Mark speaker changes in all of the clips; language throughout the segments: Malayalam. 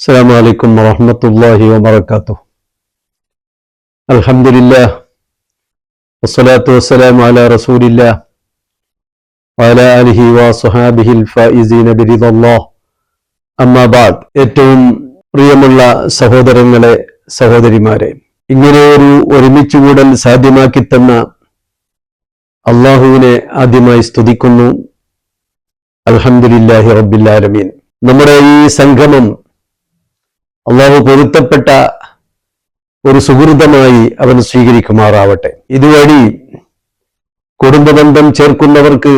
Speaker 1: السلام عليكم ورحمة الله وبركاته الحمد لله والصلاة والسلام على رسول الله وعلى آله وصحابه الفائزين برضا الله أما بعد ഏറ്റവും പ്രിയമുള്ള സഹോദരങ്ങളെ സഹോദരിമാരെ ഇങ്ങനെ ഒരു ഒരുമിച്ച് കൂടൽ സാധ്യമാക്കി തന്ന അള്ളാഹുവിനെ ആദ്യമായി സ്തുതിക്കുന്നു അൽഹംദുലില്ലാഹി റബ്ബില്ലാലമീൻ നമ്മുടെ ഈ സംഗമം അള്ളാഹു പൊരുത്തപ്പെട്ട ഒരു സുഹൃതമായി അവൻ സ്വീകരിക്കുമാറാവട്ടെ. ഇതുവഴി കുടുംബബന്ധം ചേർക്കുന്നവർക്ക്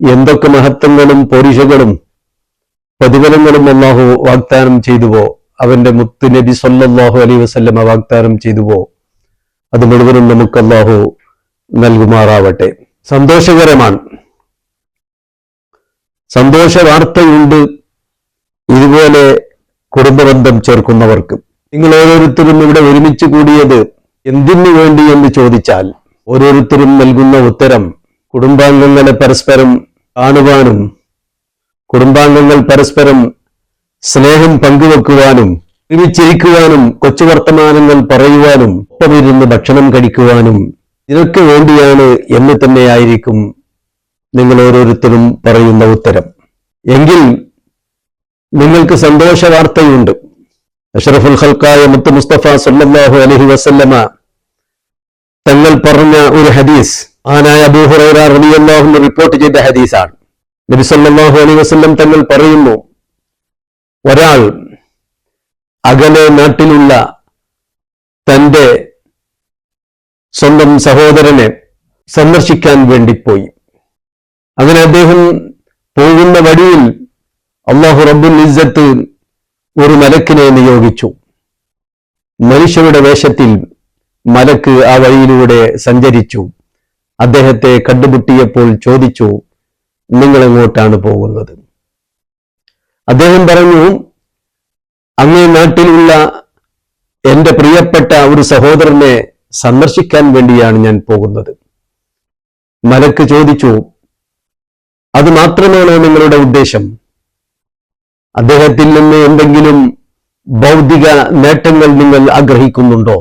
Speaker 1: എന്തൊക്കെ മഹത്വങ്ങളും പൊരിഷകളും പ്രതിഫലങ്ങളും അള്ളാഹു വാഗ്ദാനം ചെയ്തുവോ അവന്റെ മുത്ത് നബി സല്ലാഹു അലൈ വസല്ലമ വാഗ്ദാനം ചെയ്തുവോ അത് മുഴുവനും നമുക്ക് അള്ളാഹു നൽകുമാറാവട്ടെ. സന്തോഷകരമാണ്. സന്തോഷ വാർത്തയുണ്ട് ഇതുപോലെ കുടുംബബന്ധം ചേർക്കുന്നവർക്ക് നിങ്ങൾ ഓരോരുത്തരും ഇവിടെ ഒരുമിച്ച് കൂടിയത് എന്തിനു വേണ്ടി എന്ന് ചോദിച്ചാൽ ഓരോരുത്തരും നൽകുന്ന ഉത്തരം കുടുംബാംഗങ്ങളെ പരസ്പരം കാണുവാനും കുടുംബാംഗങ്ങൾ പരസ്പരം സ്നേഹം പങ്കുവെക്കുവാനും ഒരുമിച്ചിരിക്കുവാനും കൊച്ചു വർത്തമാനങ്ങൾ പറയുവാനും ഒപ്പമിരുന്ന് ഭക്ഷണം കഴിക്കുവാനും ഇതൊക്കെ വേണ്ടിയാണ് എന്ന് തന്നെയായിരിക്കും നിങ്ങൾ ഓരോരുത്തരും പറയുന്ന ഉത്തരം. എങ്കിൽ നിങ്ങൾക്ക് സന്തോഷ വാർത്തയുണ്ട് അഷറഫുൽ ഖൽക്കായ മുത്ത് മുസ്തഫ സല്ലാഹു അലഹി വസല്ലമ തങ്ങൾ പറഞ്ഞ ഒരു ഹദീസ് ആനായ അബൂഹുറൈറ റളിയല്ലാഹു അൻഹു റിപ്പോർട്ട് ചെയ്ത ഹദീസാണ്. നബി സല്ലല്ലാഹു അലൈഹി വസല്ലം തങ്ങൾ പറയുന്നു ഒരാൾ അകലെ നാട്ടിലുള്ള തന്റെ സ്വന്തം സഹോദരനെ സന്ദർശിക്കാൻ വേണ്ടി പോയി. അങ്ങനെ അദ്ദേഹം പോകുന്ന വഴിയിൽ അള്ളാഹു റബ്ബുൽ ഇസ്സത്ത് ഒരു മലക്കിനെ നിയോഗിച്ചു. മനുഷ്യരുടെ വേഷത്തിൽ മലക്ക് ആ വഴിയിലൂടെ സഞ്ചരിച്ചു. അദ്ദേഹത്തെ കണ്ടുമുട്ടിയപ്പോൾ ചോദിച്ചു നിങ്ങൾ എങ്ങോട്ടാണ് പോകുന്നത്? അദ്ദേഹം പറഞ്ഞു അങ്ങേ നാട്ടിലുള്ള എന്റെ പ്രിയപ്പെട്ട ഒരു സഹോദരനെ സന്ദർശിക്കാൻ വേണ്ടിയാണ് ഞാൻ പോകുന്നത്. മലക്ക് ചോദിച്ചു അത് മാത്രമാണോ നിങ്ങളുടെ ഉദ്ദേശം? അദ്ദേഹത്തിൽ നിന്ന് എന്തെങ്കിലും ഭൗതിക നേട്ടങ്ങൾ നിങ്ങൾ ആഗ്രഹിക്കുന്നുണ്ടോ?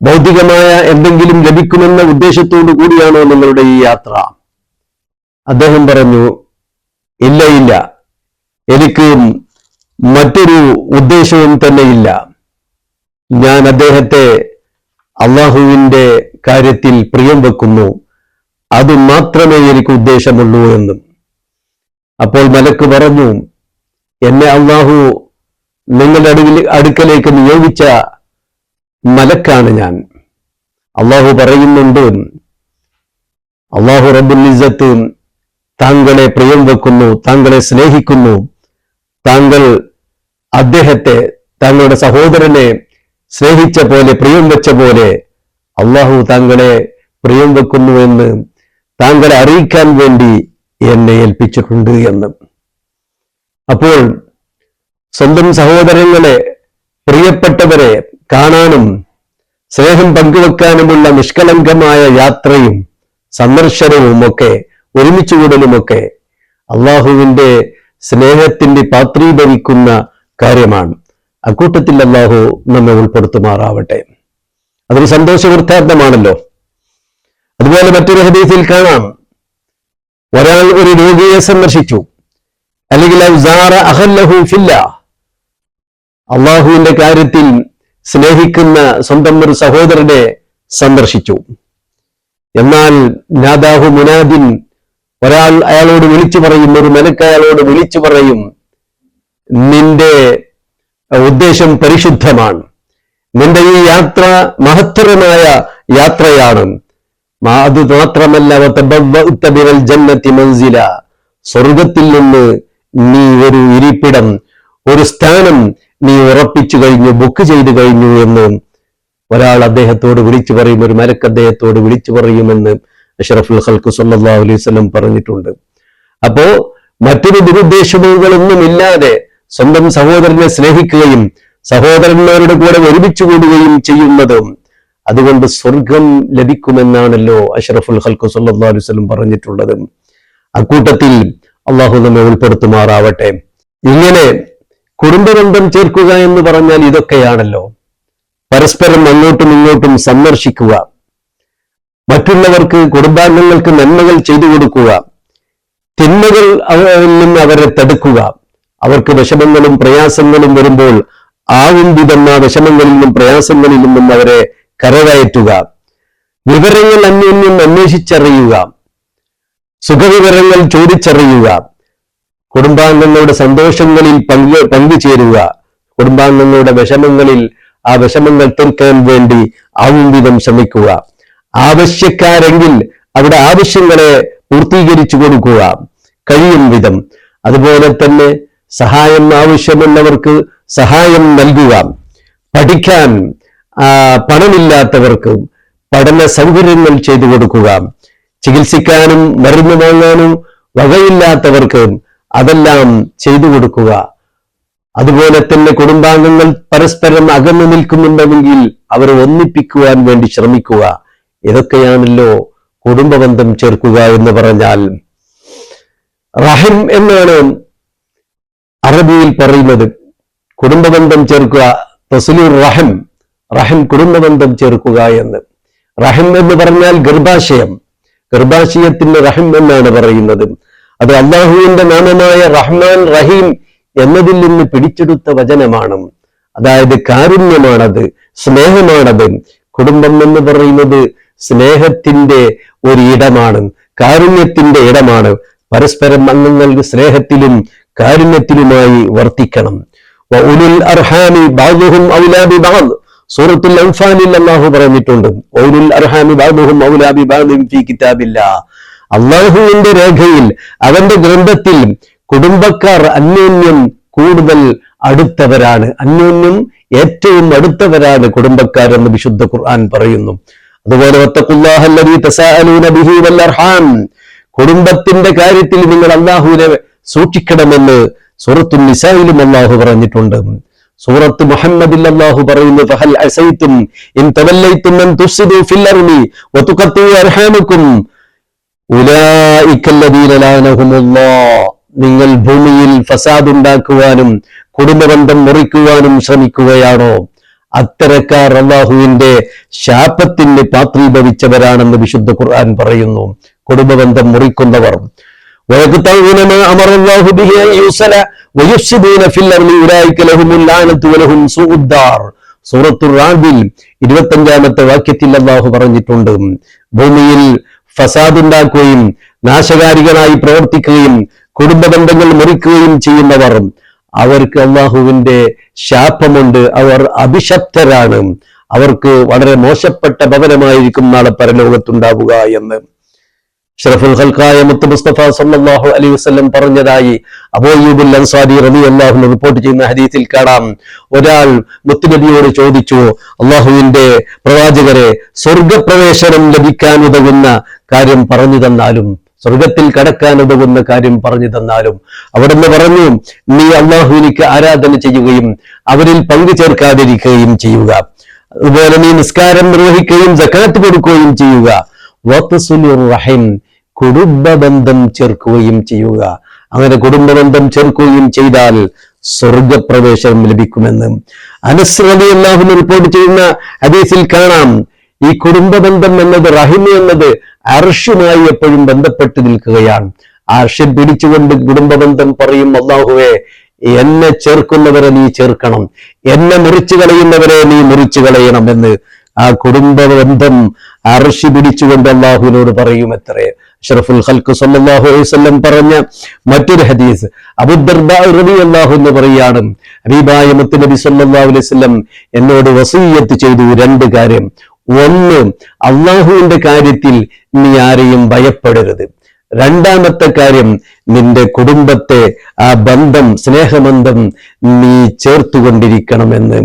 Speaker 1: ഭൗതികമായ എന്തെങ്കിലും ലഭിക്കുമെന്ന ഉദ്ദേശത്തോടു കൂടിയാണോ നിങ്ങളുടെ ഈ യാത്ര? അദ്ദേഹം പറഞ്ഞു ഇല്ല ഇല്ല. എനിക്ക് മറ്റൊരു ഉദ്ദേശവും തന്നെയില്ല ഞാൻ അദ്ദേഹത്തെ അള്ളാഹുവിന്റെ കാര്യത്തിൽ പ്രിയം വെക്കുന്നു. അത് മാത്രമേ എനിക്ക് ഉദ്ദേശമുള്ളൂ എന്നും. അപ്പോൾ മലക്ക് പറഞ്ഞു എന്നെ അള്ളാഹു നിങ്ങളുടെ അടുവിൽ അടുക്കലേക്ക് നിയോഗിച്ച മലക്കാണ് ഞാൻ. അള്ളാഹു പറയുന്നുണ്ട് അള്ളാഹു റബ്ബുൽ ഇസ്സത്ത് താങ്കളെ പ്രിയം വെക്കുന്നു താങ്കളെ സ്നേഹിക്കുന്നു. താങ്കൾ അദ്ദേഹത്തെ താങ്കളുടെ സഹോദരനെ സ്നേഹിച്ച പോലെ പ്രിയം വെച്ച പോലെ അള്ളാഹു താങ്കളെ പ്രിയം വെക്കുന്നു എന്ന് താങ്കളെ അറിയിക്കാൻ വേണ്ടി എന്നെ ഏൽപ്പിച്ചിട്ടുണ്ട് എന്ന്. അപ്പോൾ സ്വന്തം സഹോദരങ്ങളെ പ്രിയപ്പെട്ടവരെ കാണാനും സ്നേഹം പങ്കുവെക്കാനുമുള്ള നിഷ്കളങ്കമായ യാത്രയും സന്ദർശനവുമൊക്കെ ഒരുമിച്ച് കൂടലുമൊക്കെ അള്ളാഹുവിന്റെ സ്നേഹത്തിന്റെ പാത്രീകരിക്കുന്ന കാര്യമാണ്. അക്കൂട്ടത്തിൽ അള്ളാഹു നമ്മെ ഉൾപ്പെടുത്തുമാറാവട്ടെ. അതൊരു സന്തോഷവൃത്താർത്ഥമാണല്ലോ അതുപോലെ മറ്റൊരു ഹദീസിൽ കാണാം. ഒരാൾ ഒരു രോഗിയെ സന്ദർശിച്ചു. അല്ലെങ്കിൽ അള്ളാഹുവിന്റെ കാര്യത്തിൽ സ്നേഹിക്കുന്ന സ്വന്തം ഒരു സഹോദരനെ സന്ദർശിച്ചു. എന്നാൽ നാദാഹു മുനാദിൻ ഒരാൾ അയാളോട് വിളിച്ചു പറയും ഒരു മലക്ക് അയാളോട് വിളിച്ചു പറയും നിന്റെ ഉദ്ദേശം പരിശുദ്ധമാണ്. നിന്റെ ഈ യാത്ര മഹത്തരമായ യാത്രയാണ്. അത് മാത്രമല്ല ജന്നത്തി മൻസില. സ്വർഗത്തിൽ നിന്ന് നീ ഒരു ഇരിപ്പിടം ഒരു സ്ഥാനം നീ ഉറപ്പിച്ചു കഴിഞ്ഞു ബുക്ക് ചെയ്തു കഴിഞ്ഞു എന്ന് ഒരാൾ അദ്ദേഹത്തോട് വിളിച്ചു പറയും ഒരു മരക്ക് അദ്ദേഹത്തോട് വിളിച്ചു പറയുമെന്ന് അഷറഫുൽ ഹൽക്കു സല്ലാ അലൈഹി സ്വലം പറഞ്ഞിട്ടുണ്ട്. അപ്പോ മറ്റൊരു ദുരുദ്ദേശങ്ങളൊന്നും ഇല്ലാതെ സ്വന്തം സഹോദരനെ സ്നേഹിക്കുകയും സഹോദരന്മാരുടെ കൂടെ ഒരുമിച്ച് കൂടുകയും ചെയ്യുന്നതും അതുകൊണ്ട് സ്വർഗം ലഭിക്കുമെന്നാണല്ലോ അഷറഫുൽ ഹൽക്കു സല്ലാ അലൈഹി സ്വലം പറഞ്ഞിട്ടുള്ളത്. അക്കൂട്ടത്തിൽ അള്ളാഹു നമ്മെ ഉൾപ്പെടുത്തുമാറാവട്ടെ. ഇങ്ങനെ കുടുംബബന്ധം ചേർക്കുക എന്ന് പറഞ്ഞാൽ ഇതൊക്കെയാണല്ലോ. പരസ്പരം അങ്ങോട്ടും ഇങ്ങോട്ടും സന്ദർശിക്കുക. മറ്റുള്ളവർക്ക് കുടുംബാംഗങ്ങൾക്ക് നന്മകൾ ചെയ്തു കൊടുക്കുക. തിന്മകൾ നിന്ന് അവരെ തടുക്കുക. അവർക്ക് വിഷമങ്ങളും പ്രയാസങ്ങളും വരുമ്പോൾ ആവും വിധം ആ വിഷമങ്ങളിൽ നിന്നും പ്രയാസങ്ങളിൽ നിന്നും അവരെ കരകയറ്റുക. വിവരങ്ങൾ അന്യോന്യം അന്വേഷിച്ചറിയുക. സുഖവിവരങ്ങൾ ചോദിച്ചറിയുക. കുടുംബാംഗങ്ങളുടെ സന്തോഷങ്ങളിൽ പങ്ക് പങ്കുചേരുക. കുടുംബാംഗങ്ങളുടെ വിഷമങ്ങളിൽ ആ വിഷമങ്ങൾ തീർക്കാൻ വേണ്ടി ആവും വിധം ശ്രമിക്കുക. ആവശ്യക്കാരെങ്കിൽ അവിടെ ആവശ്യങ്ങളെ പൂർത്തീകരിച്ചു കൊടുക്കുക. കഴിയും വിധം. അതുപോലെ തന്നെ സഹായം ആവശ്യമുള്ളവർക്ക് സഹായം നൽകുക. പഠിക്കാൻ പണമില്ലാത്തവർക്ക് പഠന സൗകര്യങ്ങൾ ചെയ്തു കൊടുക്കുക. ചികിത്സിക്കാനും മരുന്ന് വാങ്ങാനും വകയില്ലാത്തവർക്ക് അതെല്ലാം ചെയ്തു കൊടുക്കുക. അതുപോലെ തന്നെ കുടുംബാംഗങ്ങൾ പരസ്പരം അകന്നു നിൽക്കുന്നുണ്ടെങ്കിൽ അവരെ ഒന്നിപ്പിക്കുവാൻ വേണ്ടി ശ്രമിക്കുക. ഇതൊക്കെയാണല്ലോ കുടുംബബന്ധം ചേർക്കുക എന്ന് പറഞ്ഞാൽ. റഹിം എന്നാണ് അറബിയിൽ പറയുന്നത്. കുടുംബബന്ധം ചേർക്കുക തസ്ലൂർ റഹിം റഹം കുടുംബബന്ധം ചേർക്കുക എന്ന്. റഹിം എന്ന് പറഞ്ഞാൽ ഗർഭാശയം. ഗർഭാശയത്തിന്റെ റഹം എന്നാണ് പറയുന്നത്. അത് അള്ളാഹുവിന്റെ നാമമായ റഹ്മാൻ റഹീം എന്നതിൽ നിന്ന് പിടിച്ചെടുത്ത വചനമാണ്. അതായത് കാരുണ്യമാണത് സ്നേഹമാണത്. കുടുംബം എന്ന് പറയുന്നത് സ്നേഹത്തിന്റെ ഒരു ഇടമാണ് കാരുണ്യത്തിന്റെ ഇടമാണ്. പരസ്പരം അംഗങ്ങൾക്ക് സ്നേഹത്തിലും കാരുണ്യത്തിലുമായി വർത്തിക്കണം. വഉലുൽ അർഹാമി ബഅദുഹും അവിലാബി ബിബഅദ് സൂറത്തുൽ അൻഫാലിൽ അല്ലാഹു പറഞ്ഞിട്ടുണ്ട്. വഉലുൽ അർഹാമി ബഅദുഹും ഔലാ ബിബഅദിൻ ഫീ കിതാബില്ലാ. അള്ളാഹുവിന്റെ രേഖയിൽ അവന്റെ ഗ്രന്ഥത്തിൽ കുടുംബക്കാർ അന്യോന്യം കൂടുതൽ അടുത്തവരാണ്. അന്യോന്യം ഏറ്റവും അടുത്തവരാണ് കുടുംബക്കാരെന്ന് വിശുദ്ധ ഖുർആൻ പറയുന്നു. അതുപോലെ കുടുംബത്തിന്റെ കാര്യത്തിൽ നിങ്ങൾ അള്ളാഹുവിനെ സൂക്ഷിക്കണമെന്ന് സൂറത്തുൽ നിസായിലും അള്ളാഹു പറഞ്ഞിട്ടുണ്ട്. സൂറത്ത് മുഹമ്മദിൽ അള്ളാഹു പറയുന്നു ഫഹൽ അസൈത്തും ഇൻ തവല്ലൈത്തും അൻ തുഫ്സിദു ഫിൽ അർളി വതുഖത്തു അർഹാമക്കും ഉലായിക്കല്ലദീന ലാനഹുമുല്ലാഹ്. നിങ്ങൾ ഭൂമിയിൽ ഫസാദ് ഉണ്ടാക്കുവാനും കുടുംബബന്ധം മുറിക്കുവാനും ശ്രമിക്കുകയാണോ? അത്തരക്കാർ അള്ളാഹുവിന്റെ ശാപത്തിന് പാത്രീഭവിച്ചവരാണെന്ന് വിശുദ്ധ ഖുർആൻ പറയുന്നു. കുടുംബബന്ധം മുറിക്കുന്നവർ ഇരുപത്തഞ്ചാമത്തെ വാക്യത്തിൽ അള്ളാഹു പറഞ്ഞിട്ടുണ്ട് ഭൂമിയിൽ ഫസാദുണ്ടാക്കുകയും നാശകാരികളായി പ്രവർത്തിക്കുകയും കുടുംബ ബന്ധങ്ങൾ മുറിക്കുകയും ചെയ്യുന്നവർ അവർക്ക് അള്ളാഹുവിന്റെ ശാപമുണ്ട് അവർ അഭിശപ്തരാണ് അവർക്ക് വളരെ മോശപ്പെട്ട ഭവനമായിരിക്കും നാളെ പരലോകത്തുണ്ടാവുക എന്ന്. ഷറഫുൽ ഹൽക്കായ മുത്ത് മുസ്തഫ സല്ലല്ലാഹു അലൈഹി വസല്ലം പറഞ്ഞതായി അബോയൂബുൽ അൻസാരി റളിയല്ലാഹു റിപ്പോർട്ട് ചെയ്യുന്ന ഹദീസിൽ കാണാം. ഒരാൾ മുത്തുനബിയോട് ചോദിച്ചു അള്ളാഹുവിന്റെ പ്രവാചകരെ സ്വർഗപ്രവേശനം ലഭിക്കാൻ ഉതകുന്ന കാര്യം പറഞ്ഞു തന്നാലും സ്വർഗത്തിൽ കടക്കാൻ ഉതകുന്ന കാര്യം പറഞ്ഞു തന്നാലും അവിടുന്ന് പറഞ്ഞു നീ അള്ളാഹുവിനിക്ക് ആരാധന ചെയ്യുകയും അവരിൽ പങ്കു ചേർക്കാതിരിക്കുകയും ചെയ്യുക. അതുപോലെ നീ നിസ്കാരം നിർവഹിക്കുകയും ജക്കാത്ത് കൊടുക്കുകയും ചെയ്യുക. വത്തസുലുർ റഹിം കുടുംബബന്ധം ചേർക്കുകയും ചെയ്യുക. അങ്ങനെ കുടുംബ ബന്ധം ചേർക്കുകയും ചെയ്താൽ സ്വർഗപ്രവേശനം ലഭിക്കുമെന്ന്. അനസ് എല്ലാവരും റിപ്പോർട്ട് ചെയ്യുന്ന ഹദീസിൽ കാണാം. ഈ കുടുംബബന്ധം എന്നത് റഹിമ എന്നത് അർഷുമായി എപ്പോഴും ബന്ധപ്പെട്ട് നിൽക്കുകയാണ്. അർഷൻ പിടിച്ചുകൊണ്ട് കുടുംബ ബന്ധം പറയും അള്ളാഹുവെ എന്നെ ചേർക്കുന്നവരെ നീ ചേർക്കണം. എന്നെ മുറിച്ചു കളയുന്നവരെ നീ മുറിച്ചു കളയണം എന്ന് ആ കുടുംബ ബന്ധം അർഷി പിടിച്ചുകൊണ്ട് അള്ളാഹുവിനോട് പറയും എത്രേ ഷറഫുൽ ഖൽക്ക് സല്ലാഹു അലൈഹി വസല്ലം പറഞ്ഞ മറ്റൊരു ഹദീസ്. അബുദർബി റളിയല്ലാഹു എന്ന് പറയാണ് മുത്ത് നബി സല്ലല്ലാഹു അലൈഹി വസല്ലം എന്നോട് വസീയത്ത് ചെയ്തു രണ്ട് കാര്യം. ഒന്ന് അള്ളാഹുവിന്റെ കാര്യത്തിൽ നീ ആരെയും ഭയപ്പെടരുത്. രണ്ടാമത്തെ കാര്യം നിന്റെ കുടുംബത്തെ ആ ബന്ധം സ്നേഹബന്ധം നീ ചേർത്തുകൊണ്ടിരിക്കണമെന്ന്.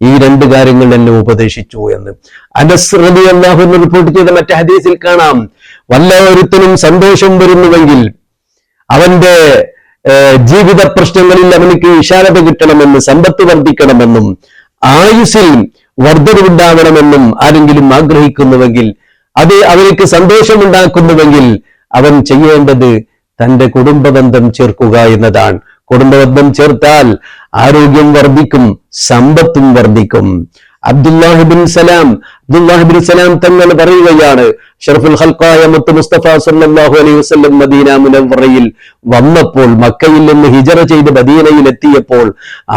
Speaker 1: ഈ രണ്ട് കാര്യങ്ങൾ എന്നെ ഉപദേശിച്ചു എന്ന്. അനസ് റബി അള്ളാഹു എന്ന് റിപ്പോർട്ട് ചെയ്ത മറ്റേ ഹദീസിൽ കാണാം വല്ല ഒരുത്തനും സന്തോഷം വരുന്നുവെങ്കിൽ അവന്റെ ജീവിത പ്രശ്നങ്ങളിൽ അവനിക്ക് വിശാലത കിട്ടണമെന്ന് സമ്പത്ത് വർദ്ധിക്കണമെന്നും ആയുസിൽ വർദ്ധനവുണ്ടാവണമെന്നും ആരെങ്കിലും ആഗ്രഹിക്കുന്നുവെങ്കിൽ അത് അവനിക്ക് സന്തോഷമുണ്ടാക്കുന്നുവെങ്കിൽ അവൻ ചെയ്യേണ്ടത് തന്റെ കുടുംബബന്ധം ചേർക്കുക എന്നതാണ്. കുടുംബബന്ധം ചേർത്താൽ ആരോഗ്യം വർദ്ധിക്കും സമ്പത്തും വർദ്ധിക്കും. അബ്ദുല്ലാഹിബിൻ സലാം സലാം തങ്ങൾ പറയുകയാണ് മുത്ത് മുസ്തഫ അലൈഹി മദീന മുനവറയിൽ വന്നപ്പോൾ മക്കയിൽ നിന്ന് ഹിജറ ചെയ്ത് മദീനയിൽ എത്തിയപ്പോൾ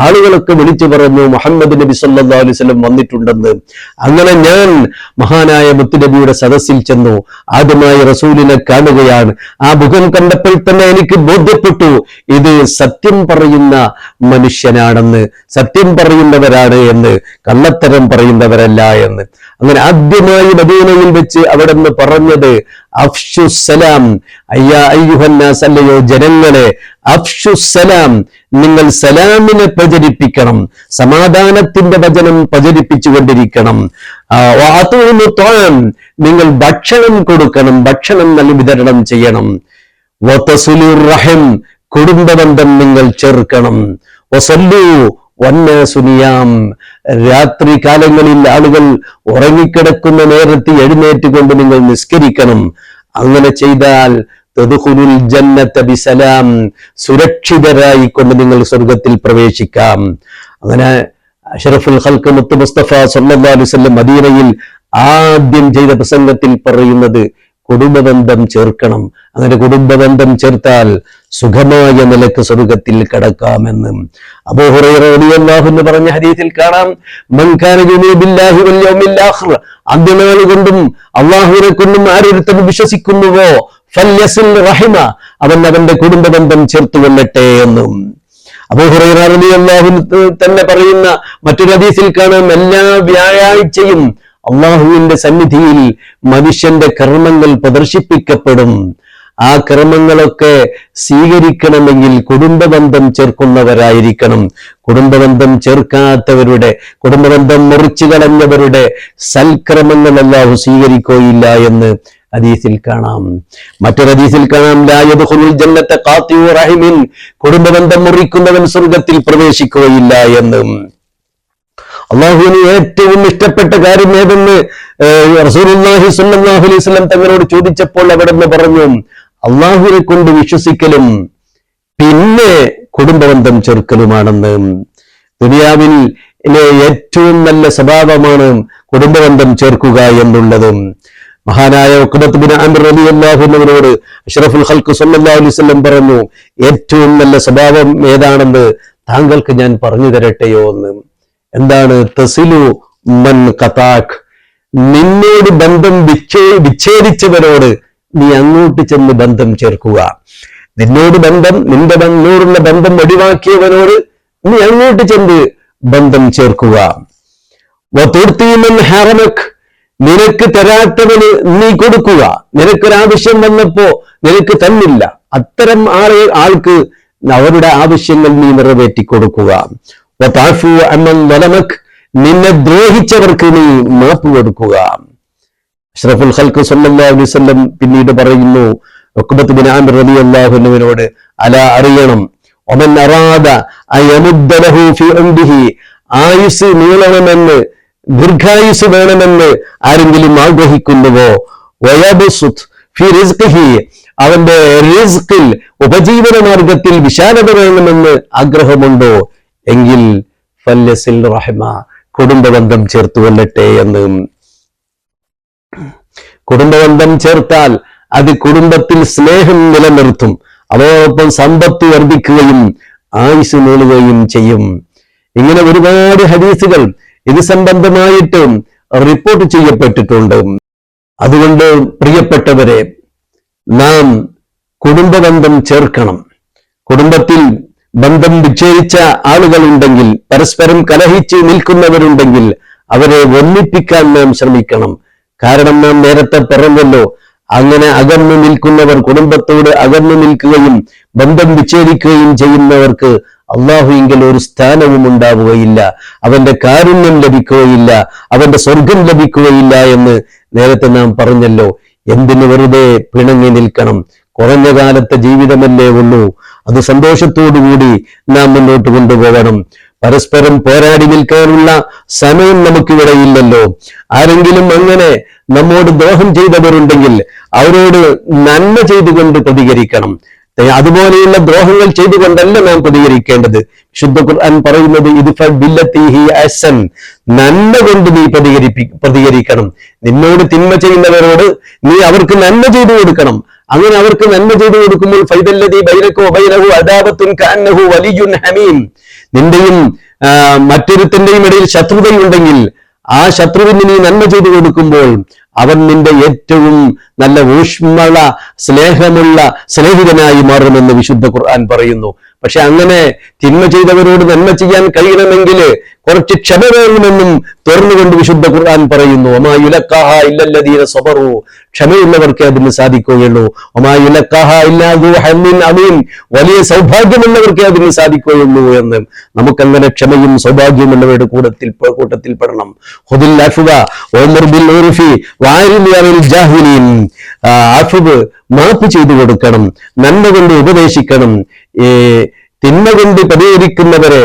Speaker 1: ആളുകളൊക്കെ വിളിച്ചു പറഞ്ഞു മുഹമ്മദ് നബി സല്ലല്ലാഹു അലൈഹി വസല്ലം വന്നിട്ടുണ്ടെന്ന്. അങ്ങനെ ഞാൻ മഹാനായ മുത്തുനബിയുടെ സദസ്സിൽ ചെന്നു ആദ്യമായി റസൂലിനെ കാണുകയാണ്. ആ മുഖം കണ്ടപ്പോൾ തന്നെ എനിക്ക് ബോധ്യപ്പെട്ടു ഇത് സത്യം പറയുന്ന മനുഷ്യനാണെന്ന് സത്യം പറയുന്നവരാണ് എന്ന് കള്ളത്തരം പറയുന്നവരല്ല എന്ന്. അങ്ങനെ ആദ്യമായി മദീനയിൽ വെച്ച് അവിടെ നിന്ന് പറഞ്ഞത് അഫ്ഷുസലാം അയ്യാ അയ്യുഹന്നാസ് അല്ലയോ ജനങ്ങളെ അഫ്ഷുസലാം നിങ്ങൾ സലാമിനെ പ്രചരിപ്പിക്കണം സമാധാനത്തിന്റെ വചനം പ്രചരിപ്പിച്ചുകൊണ്ടിരിക്കണം. കൊണ്ടിരിക്കണം നിങ്ങൾ ഭക്ഷണം കൊടുക്കണം ഭക്ഷണം നൽകി വിതരണം ചെയ്യണം. റഹിം കുടുംബബന്ധം നിങ്ങൾ ചേർക്കണം വന്നസുനിയാം രാത്രി കാലങ്ങളിൽ ആളുകൾ ഉറങ്ങിക്കിടക്കുന്ന നേരത്ത് എഴുന്നേറ്റ് കൊണ്ട് നിങ്ങൾ നിസ്കരിക്കണം. അങ്ങനെ ചെയ്താൽ ബിസലാം സുരക്ഷിതരായി കൊണ്ട് നിങ്ങൾ സ്വർഗത്തിൽ പ്രവേശിക്കാം. അങ്ങനെ അഷറഫുൽ ഹൽക്ക് മുത്ത് മുസ്തഫ സല്ലല്ലാഹു അലൈഹി വസല്ലം മദീനയിൽ ആദ്യം ചെയ്ത പ്രസംഗത്തിൽ പറയുന്നത് കുടുംബബന്ധം ചേർക്കണം. അങ്ങനെ കുടുംബബന്ധം ചേർത്താൽ സുഖമായ നിലയ്ക്ക് സ്വർഗത്തിൽ കടക്കാമെന്ന് അബൂഹുറൈറിയാഹുന്ന് പറഞ്ഞ ഹരീതിൽ കാണാം. അന്ത്യനാൾ കൊണ്ടും അള്ളാഹുവിനെ കൊണ്ടും ആരൊരുത്തൻ വിശ്വസിക്കുന്നുവോ? റഹിമ. അവൻ അവന്റെ കുടുംബബന്ധം ചേർത്തു കൊള്ളട്ടെ എന്നും. അബൂഹുറൈറിയാഹു തന്നെ പറയുന്ന മറ്റൊരു ഹദീസിൽ കാണാം. എല്ലാ വ്യാഴാഴ്ചയും അള്ളാഹുവിന്റെ സന്നിധിയിൽ മനുഷ്യന്റെ കർമ്മങ്ങൾ പ്രദർശിപ്പിക്കപ്പെടും. ആ കർമ്മങ്ങളൊക്കെ സ്വീകരിക്കണമെങ്കിൽ കുടുംബബന്ധം ചേർക്കുന്നവരായിരിക്കണം. കുടുംബബന്ധം ചേർക്കാത്തവരുടെ കുടുംബബന്ധം മുറിച്ചു കളഞ്ഞവരുടെ സൽക്രമങ്ങൾ അല്ലാഹു സ്വീകരിക്കുകയില്ല എന്ന് ഹദീസിൽ കാണാം. മറ്റൊരു ഹദീസിൽ കാണാം ജന്നത്ത കുടുംബബന്ധം മുറിക്കുന്നവൻ സ്വർഗത്തിൽ പ്രവേശിക്കുകയില്ല എന്നും. അള്ളാഹുവിന് ഏറ്റവും ഇഷ്ടപ്പെട്ട കാര്യം ഏതെന്ന് ഏഹ്, റസൂലുള്ളാഹി സ്വല്ലല്ലാഹു അലൈഹി തങ്ങളോട് ചോദിച്ചപ്പോൾ അവിടെ നിന്ന് പറഞ്ഞു അള്ളാഹുവിനെ കൊണ്ട് വിശ്വസിക്കലും പിന്നെ കുടുംബബന്ധം ചെറുക്കലുമാണെന്ന് ദുനിയാവിൽ ഏറ്റവും നല്ല സ്വഭാവമാണ് കുടുംബബന്ധം ചേർക്കുക എന്നുള്ളതും. മഹാനായ ഹൽക്ക് അൻഹുവിനോട് അഷ്റഫുൽ അലൈഹി വസല്ലം പറഞ്ഞു ഏറ്റവും നല്ല സ്വഭാവം ഏതാണെന്ന് താങ്കൾക്ക് ഞാൻ പറഞ്ഞു തരട്ടെയോ എന്ന് എന്താണ്? തസിലു മൻ കഥാഖ് നിന്നോട് ബന്ധം വിച്ഛേ വിച്ഛേദിച്ചവരോട് നീ അങ്ങോട്ട് ചെന്ന് ബന്ധം ചേർക്കുക. നിന്നോട് ബന്ധം നിന്റെ ബന്ധൂറുള്ള ബന്ധം ഒഴിവാക്കിയവനോട് നീ അങ്ങോട്ട് ചെന്ന് ബന്ധം ചേർക്കുക. ഹറമക് നിനക്ക് തരാത്തവന് നീ കൊടുക്കുക. നിനക്കൊരാവശ്യം വന്നപ്പോ നിനക്ക് തന്നില്ല. അത്തരം ആൾക്ക് അവരുടെ ആവശ്യങ്ങൾ നീ നിറവേറ്റി കൊടുക്കുക നിന്നെ ദ്രോഹിച്ചവർക്ക് നീ മാപ്പ് കൊടുക്കുക. അഷ്റഫുൽ അലൈഹി വസല്ലം പിന്നീട് പറയുന്നു അൻഹുവിനോട് അല അറിയണം. ഒമൻ അറാദ ആയുസ് നീളണമെന്ന് ദീർഘായുസ് വേണമെന്ന് ആരെങ്കിലും ആഗ്രഹിക്കുന്നുവോ? അവന്റെ ഉപജീവന മാർഗത്തിൽ വിശാലത വേണമെന്ന് ആഗ്രഹമുണ്ടോ? എങ്കിൽ ഫല്ലസിൽ റഹ്മ കുടുംബബന്ധം ചേർത്തു കൊല്ലട്ടെ എന്ന്. കുടുംബബന്ധം ചേർത്താൽ അത് കുടുംബത്തിൽ സ്നേഹം നിലനിർത്തും. അതോടൊപ്പം സമ്പത്ത് വർദ്ധിക്കുകയും ആയുസ് നീളുകയും ചെയ്യും. ഇങ്ങനെ ഒരുപാട് ഹദീസുകൾ ഇത് സംബന്ധമായിട്ട് റിപ്പോർട്ട് ചെയ്യപ്പെട്ടിട്ടുണ്ട്. അതുകൊണ്ട് പ്രിയപ്പെട്ടവരെ നാം കുടുംബബന്ധം ചേർക്കണം. കുടുംബത്തിൽ ബന്ധം വിച്ഛേദിച്ച ആളുകളുണ്ടെങ്കിൽ പരസ്പരം കലഹിച്ച് നിൽക്കുന്നവരുണ്ടെങ്കിൽ അവരെ ഒന്നിപ്പിക്കാൻ നാം ശ്രമിക്കണം. കാരണം നാം നേരത്തെ പറഞ്ഞല്ലോ അങ്ങനെ അകന്നു നിൽക്കുന്നവർ കുടുംബത്തോട് അകന്നു നിൽക്കുകയും ബന്ധം വിച്ഛേദിക്കുകയും ചെയ്യുന്നവർക്ക് അള്ളാഹുവിങ്കിൽ ഒരു സ്ഥാനവും ഉണ്ടാവുകയില്ല. അവന്റെ കാരുണ്യം ലഭിക്കുകയില്ല അവന്റെ സ്വർഗം ലഭിക്കുകയില്ല എന്ന് നേരത്തെ നാം പറഞ്ഞല്ലോ. എന്തിനു വെറുതെ പിണങ്ങി നിൽക്കണം? കുറഞ്ഞ കാലത്തെ ജീവിതമല്ലേ ഉള്ളൂ. അത് സന്തോഷത്തോടുകൂടി നാം മുന്നോട്ട് കൊണ്ടുപോകണം. പരസ്പരം പോരാടി നിൽക്കാനുള്ള സമയം നമുക്കിവിടെ ഇല്ലല്ലോ. ആരെങ്കിലും അങ്ങനെ നമ്മോട് ദ്രോഹം ചെയ്തവരുണ്ടെങ്കിൽ അവരോട് നന്മ ചെയ്തുകൊണ്ട് പ്രതികരിക്കണം. അതുപോലെയുള്ള ദ്രോഹങ്ങൾ ചെയ്തുകൊണ്ടല്ല നാം പ്രതികരിക്കേണ്ടത്. ശുദ്ധ ഖുർആൻ പറയുന്നത് ഇത് നന്മ കൊണ്ട് നീ പ്രതികരിപ്പി പ്രതികരിക്കണം. നിന്നോട് തിന്മ ചെയ്യുന്നവരോട് നീ അവർക്ക് നന്മ ചെയ്തു കൊടുക്കണം. അങ്ങനെ അവർക്ക് നന്മ ചെയ്തു കൊടുക്കുമ്പോൾ ഫൈതല്ലതി ബൈനക്കോ ബൈനഹു അദാബത്തുൻ കാന്നഹു വലിയുൻ ഹമീം. നിന്റെയും മറ്റൊരുത്തിന്റെയും ഇടയിൽ ശത്രുത ഉണ്ടെങ്കിൽ ആ ശത്രുവിന് നീ നന്മ ചെയ്തു കൊടുക്കുമ്പോൾ അവൻ നിന്റെ ഏറ്റവും നല്ല ഊഷ്മള സ്നേഹമുള്ള സ്നേഹിതനായി മാറുമെന്ന് വിശുദ്ധ ഖുർആൻ പറയുന്നു. പക്ഷെ അങ്ങനെ തിന്മ ചെയ്തവരോട് നന്മ ചെയ്യാൻ കഴിയണമെങ്കിൽ കുറച്ച് ക്ഷമ വേണമെന്നും തുറന്നുകൊണ്ട് വിശുദ്ധ ഖുർആൻ പറയുന്നു. ഒമാ യുലക്കാഹ ഇല്ലല്ലദീന സബറു. ക്ഷമയുള്ളവർക്കേ അതിന് സാധിക്കുകയുള്ളൂ. ഒമാ യുലക്കാഹ അമീൻ. വലിയ സൗഭാഗ്യമുള്ളവർക്കേ അതിന് സാധിക്കുകയുള്ളൂ എന്ന് നമുക്കങ്ങനെ ക്ഷമയും സൗഭാഗ്യമുള്ളവരുടെ കൂടത്തിൽ കൂട്ടത്തിൽ പെടണം. ഹുദിൽ അഫുവ ഓമർ ബിൽ ജാഹിലീൻ അഫുബ് മാപ്പ് ചെയ്തു കൊടുക്കണം നന്മ കൊണ്ട് ഉപദേശിക്കണം. തിന്മ കൊണ്ട് പരിഹരിക്കുന്നവരെ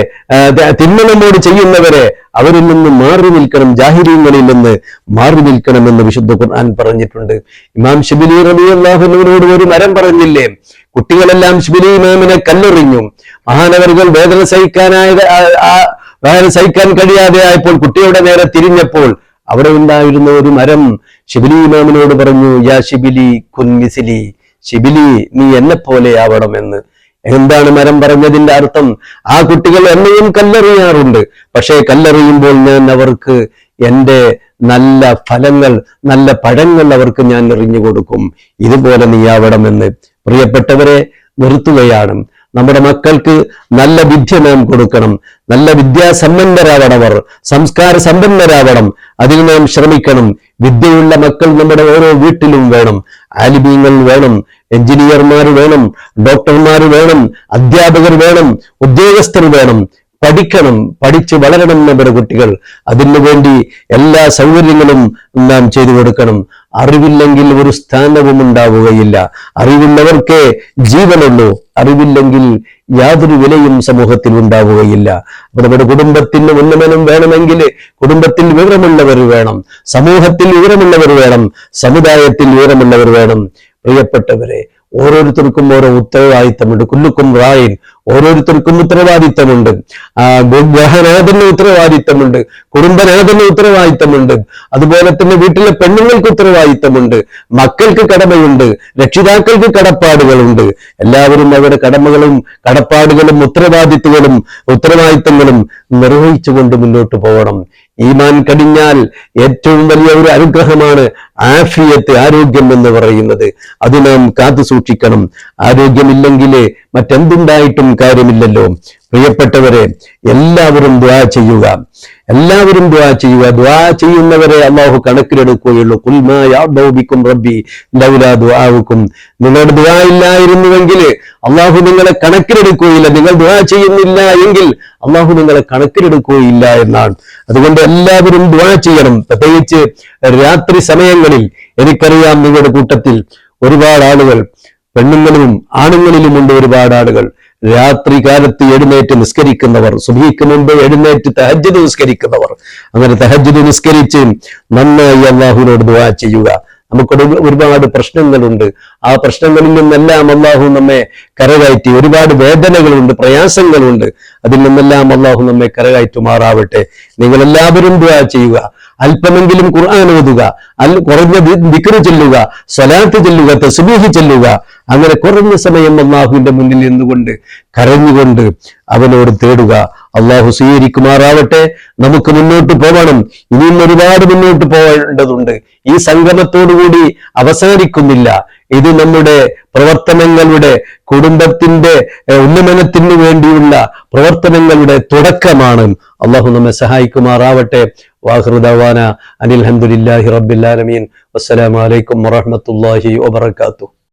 Speaker 1: തിന്മ നമ്മോട് ചെയ്യുന്നവരെ അവരിൽ നിന്ന് മാറി നിൽക്കണം ജാഹിര്യങ്ങളിൽ നിന്ന് മാറി നിൽക്കണമെന്ന് വിശുദ്ധ ഖുർആൻ പറഞ്ഞിട്ടുണ്ട്. ഇമാം ഷിബിലി റബി അള്ളാഹുനോട് ഒരു മരം പറഞ്ഞില്ലേ? കുട്ടികളെല്ലാം ഷിബിലി ഇമാമിനെ കല്ലെറിഞ്ഞു. മഹാനവറുകൾ വേദന സഹിക്കാനായ വേദന സഹിക്കാൻ കഴിയാതെ ആയപ്പോൾ കുട്ടിയുടെ നേരെ തിരിഞ്ഞപ്പോൾ അവിടെ ഉണ്ടായിരുന്ന ഒരു മരം ഷിബിലി ഇമാമിനോട് പറഞ്ഞു യാ ഷിബിലി കുൻമിസിലി ശിബിലി ഷിബിലി നീ എന്നെ പോലെ എന്ന് എന്താണ് മരം പറഞ്ഞതിന്റെ അർത്ഥം? ആ കുട്ടികൾ എന്നെയും കല്ലെറിയാറുണ്ട്. പക്ഷേ കല്ലെറിയുമ്പോൾ ഞാൻ അവർക്ക് എന്റെ നല്ല ഫലങ്ങൾ നല്ല പഴങ്ങൾ അവർക്ക് ഞാൻ എറിഞ്ഞു കൊടുക്കും. ഇതുപോലെ നീയാവണമെന്ന് പ്രിയപ്പെട്ടവരെ നിർത്തുകയാണ്. നമ്മുടെ മക്കൾക്ക് നല്ല വിദ്യ നാം കൊടുക്കണം. നല്ല വിദ്യാസമ്പന്നരാവണവർ സംസ്കാര സമ്പന്നരാവണം അതിന് നാം ശ്രമിക്കണം. വിദ്യയുള്ള മക്കൾ നമ്മുടെ ഓരോ വീട്ടിലും വേണം. ആലിമീങ്ങൾ വേണം. എഞ്ചിനീയർമാർ വേണം. ഡോക്ടർമാർ വേണം. അധ്യാപകർ വേണം. ഉദ്യോഗസ്ഥർ വേണം. പഠിക്കണം പഠിച്ച് വളരണം നമ്മുടെ കുട്ടികൾ. അതിനുവേണ്ടി എല്ലാ സൗകര്യങ്ങളും നാം ചെയ്തു കൊടുക്കണം. അറിവില്ലെങ്കിൽ ഒരു സ്ഥാനവും ഉണ്ടാവുകയില്ല. അറിവുള്ളവർക്കേ ജീവനുള്ളൂ. അറിവില്ലെങ്കിൽ യാതൊരു വിലയും സമൂഹത്തിൽ ഉണ്ടാവുകയില്ല. അപ്പൊ നമ്മുടെ കുടുംബത്തിന് ഉന്നമനം വേണമെങ്കിൽ കുടുംബത്തിൽ വിവരമുള്ളവർ വേണം. സമൂഹത്തിൽ വിവരമുള്ളവർ വേണം. സമുദായത്തിൽ വിവരമുള്ളവർ വേണം. പ്രിയപ്പെട്ടവരെ ഓരോരുത്തർക്കും ഓരോ ഉത്തരവാദിത്തമുണ്ട് കുല്ലുക്കും റായിൻ ഓരോരുത്തർക്കും ഉത്തരവാദിത്തമുണ്ട്. ഗ്രഹനാഥന് ഉത്തരവാദിത്തമുണ്ട്. കുടുംബനാഥന് ഉത്തരവാദിത്തമുണ്ട്. അതുപോലെ തന്നെ വീട്ടിലെ പെണ്ണുങ്ങൾക്ക് ഉത്തരവാദിത്തമുണ്ട്. മക്കൾക്ക് കടമയുണ്ട്. രക്ഷിതാക്കൾക്ക് കടപ്പാടുകളുണ്ട്. എല്ലാവരും അവരുടെ കടമകളും കടപ്പാടുകളും ഉത്തരവാദിത്തങ്ങളും ഉത്തരവാദിത്തങ്ങളും നിർവഹിച്ചുകൊണ്ട് മുന്നോട്ട് പോകണം. ഈമാൻ കടിഞ്ഞാൽ ഏറ്റവും വലിയ ഒരു അനുഗ്രഹമാണ് ആഫിയത്ത് ആരോഗ്യം എന്ന് പറയുന്നത്. അത് നാം കാത്തു സൂക്ഷിക്കണം. ആരോഗ്യമില്ലെങ്കിൽ മറ്റെന്തുണ്ടായിട്ടും കാര്യമില്ലല്ലോ. പ്രിയപ്പെട്ടവരെ എല്ലാവരും ദ്വാ ചെയ്യുക. എല്ലാവരും ദ്വാ ചെയ്യുക. ദ്വാ ചെയ്യുന്നവരെ അള്ളാഹു കണക്കിലെടുക്കുകയുള്ളൂ. കുൽമാബിക്കും റബ്ബി. ലൗല ദ്വാവുക്കും നിങ്ങളുടെ ദ്വാ ഇല്ലായിരുന്നുവെങ്കിൽ അള്ളാഹു നിങ്ങളെ കണക്കിലെടുക്കുകയില്ല. നിങ്ങൾ ദ്വാ ചെയ്യുന്നില്ല എങ്കിൽ അള്ളാഹു നിങ്ങളെ കണക്കിലെടുക്കുകയില്ല എന്നാണ്. അതുകൊണ്ട് എല്ലാവരും ദ്വാ ചെയ്യണം. പ്രത്യേകിച്ച് രാത്രി സമയങ്ങളിൽ എനിക്കറിയാം നിങ്ങളുടെ കൂട്ടത്തിൽ ഒരുപാട് ആളുകൾ പെണ്ണുങ്ങളിലും ആണുങ്ങളിലുമുണ്ട് ഒരുപാട് ആളുകൾ. രാത്രി കാലത്ത് എഴുന്നേറ്റ് നിസ്കരിക്കുന്നവർ സുബഹിക്ക് മുമ്പ് എഴുന്നേറ്റ് തഹജ്ജുദ് നിസ്കരിക്കുന്നവർ. അങ്ങനെ തഹജ്ജുദ് നിസ്കരിച്ച് നന്നായി അള്ളാഹുവിനോട് ദുആ ചെയ്യുക. നമുക്കൊരു ഒരുപാട് പ്രശ്നങ്ങളുണ്ട്. ആ പ്രശ്നങ്ങളിൽ നിന്നെല്ലാം അള്ളാഹു നമ്മെ കരകയറ്റി ഒരുപാട് വേദനകളുണ്ട് പ്രയാസങ്ങളുണ്ട്. അതിൽ നിന്നെല്ലാം അള്ളാഹു നമ്മെ കരകയറ്റുമാറാവട്ടെ. നിങ്ങൾ എല്ലാവരും ദുആ ചെയ്യുക. അല്പമെങ്കിലും ഖുർആൻ ഓതുക. അൽ കുറഞ്ഞ ദിക്റ് ചെല്ലുക. സ്വലാത്ത് ചെല്ലുക. തസ്ബീഹ് ചെല്ലുക. അങ്ങനെ കുറഞ്ഞ സമയം അള്ളാഹുവിന്റെ മുന്നിൽ നിന്നുകൊണ്ട് കരഞ്ഞുകൊണ്ട് അവനോട് തേടുക. അള്ളാഹു സ്വീകരിക്കുമാറാവട്ടെ. നമുക്ക് മുന്നോട്ട് പോകണം ഇനിയും ഒരുപാട് മുന്നോട്ട് പോകേണ്ടതുണ്ട് ഈ സംഗമത്തോടുകൂടി അവസാനിക്കുന്നില്ല. ഇത് നമ്മുടെ പ്രവർത്തനങ്ങളുടെ കുടുംബത്തിന്റെ ഉന്നമനത്തിന് വേണ്ടിയുള്ള പ്രവർത്തനങ്ങളുടെ തുടക്കമാണ്. അള്ളാഹു നമ്മെ സഹായിക്കുമാറാവട്ടെ. വാഹൃദവാന അനിൽ ഹംദുലില്ലാഹി റബ്ബിൽ ആലമീൻ. വറഹമത്തല്ലാഹി വബറകാതുഹു.